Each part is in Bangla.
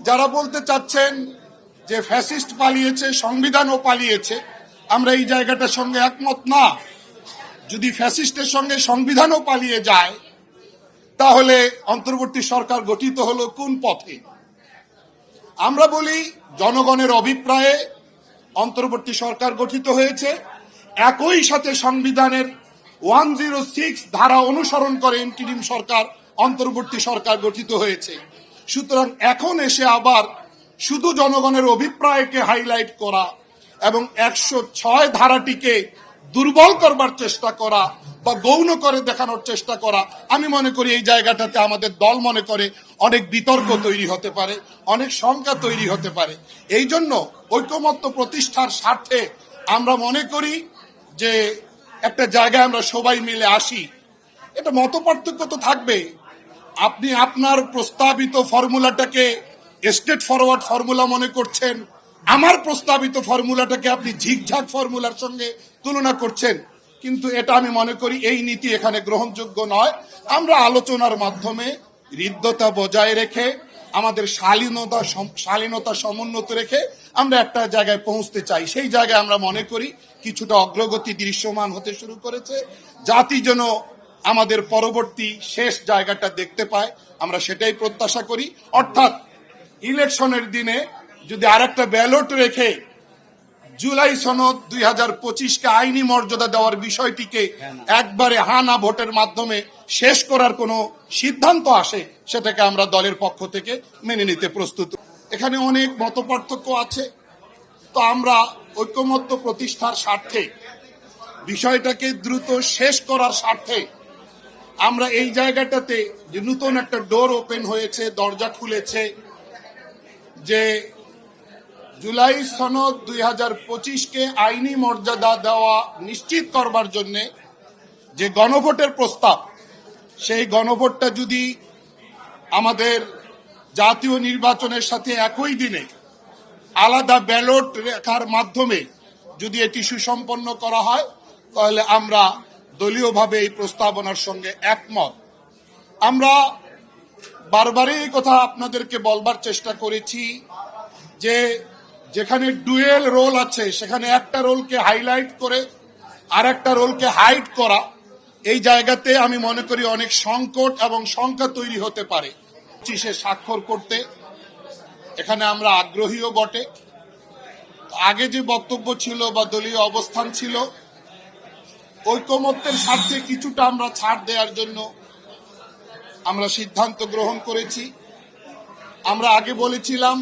যারা বলতে চাচ্ছেন যে ফ্যাসিস্ট পালিয়েছে, সংবিধানও পালিয়েছে, আমরা এই জায়গাটার সঙ্গে একমত না। যদি ফ্যাসিস্টের সঙ্গে সংবিধানও পালিয়ে যায়, তাহলে অন্তর্বর্তী সরকার গঠিত হলো কোন পথে? আমরা বলি জনগণের অভিপ্রায়ে অন্তর্বর্তী সরকার গঠিত হয়েছে, একই সাথে সংবিধানের ওয়ান জিরো সিক্স ধারা অনুসরণ করে ইন্টিরিম সরকার অন্তর্বর্তী সরকার গঠিত হয়েছে। সুতরাং এখন এসে আবার শুধু জনগণের অভিপ্রায়কে হাইলাইট করা এবং একশো ছয় ধারাটিকে দুর্বল করবার চেষ্টা করা বা গৌণ করে দেখানোর চেষ্টা করা, আমি মনে করি এই জায়গাটাতে আমাদের দল মনে করে অনেক বিতর্ক তৈরি হতে পারে, অনেক শঙ্কা তৈরি হতে পারে। এই জন্য ঐকমত্য প্রতিষ্ঠার স্বার্থে আমরা মনে করি যে একটা জায়গায় আমরা সবাই মিলে আসি। এটা মত তো থাকবে আপনি আপনার প্রস্তাবিত ফর্মুলাটাকে স্টেট ফরওয়ার্ড ফর্মুলা মনে করছেন, আমার প্রস্তাবিত ফর্মুলাটাকে আপনি ঝিকঝাক ফর্মুলার সঙ্গে তুলনা করছেন। কিন্তু এটা আমি মনে করি এই নীতি এখানে গ্রহণযোগ্য নয়। আমরা আলোচনার মাধ্যমে হৃদ্যতা বজায় রেখে, আমাদের শালীনতা শালীনতা সমুন্নত রেখে আমরা একটা জায়গায় পৌঁছতে চাই। সেই জায়গায় আমরা মনে করি কিছুটা অগ্রগতি দৃশ্যমান হতে শুরু করেছে। জাতি যেন আমাদের পরবর্তী শেষ জায়গাটা দেখতে পায়। আমরা সেটাই প্রত্যাশা করি। অর্থাৎ ইলেকশনের দিনে যদি আরেকটা ব্যালট রেখে জুলাই সনদ দুই হাজার পঁচিশকে আইনি মর্যাদা দেওয়ার বিষয়টিকে একবারে হা না ভোটের মাধ্যমে শেষ করার কোনো সিদ্ধান্ত আসে, সেটাকে আমরা দলের পক্ষ থেকে মেনে নিতে প্রস্তুত। এখানে অনেক মতপার্থক্য আছে। তো আমরা ঐক্যমত্য প্রতিষ্ঠার স্বার্থে, বিষয়টাকে দ্রুত শেষ করার স্বার্থে আমরা এই জায়গাটাতে যে নতুন একটা ডোর ওপেন হয়েছে, দরজা খুলেছে, যে জুলাই সনদ দুই হাজার পঁচিশকে আইনি মর্যাদা দেওয়া নিশ্চিত করবার জন্য যে গণভোটের প্রস্তাব, সেই গণভোটটা যদি আমাদের জাতীয় নির্বাচনের সাথে একই দিনে আলাদা ব্যালট রেখার মাধ্যমে যদি এটি সুসম্পন্ন করা হয়, তাহলে আমরা দলীয়ভাবে এই প্রস্তাবনার সঙ্গে একমত। আমরা বারবারই এই কথা আপনাদেরকে বলবার চেষ্টা করেছি যে যেখানে ডুয়েল রোল আছে, সেখানে একটা রোলকে হাইলাইট করে আর একটা রোলকে হাইড করা, এই জায়গাতে আমি মনে করি অনেক সংকট এবং শঙ্কা তৈরি হতে পারে। চিসে স্বাক্ষর করতে এখানে আমরা আগ্রহীও বটে। আগে যে বক্তব্য ছিল বা দলীয় অবস্থান ছিল ঐকমত্যের স্বার্থে কিছুটা আমরা ছাড় দেওয়ার জন্য আমরা সিদ্ধান্ত গ্রহণ করেছি। আমরা আগে বলেছিলাম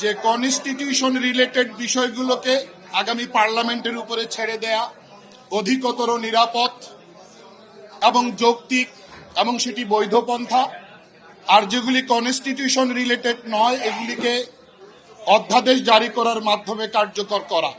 যে কনস্টিটিউশন রিলেটেড বিষয়গুলোকে আগামী পার্লামেন্টের উপরে ছেড়ে দেয়া অধিকতর নিরাপদ এবং যৌক্তিক এবং সেটি বৈধ পন্থা আর যেগুলি কনস্টিটিউশন রিলেটেড নয়, এগুলিকে অধ্যাদেশ জারি করার মাধ্যমে কার্যকর করা।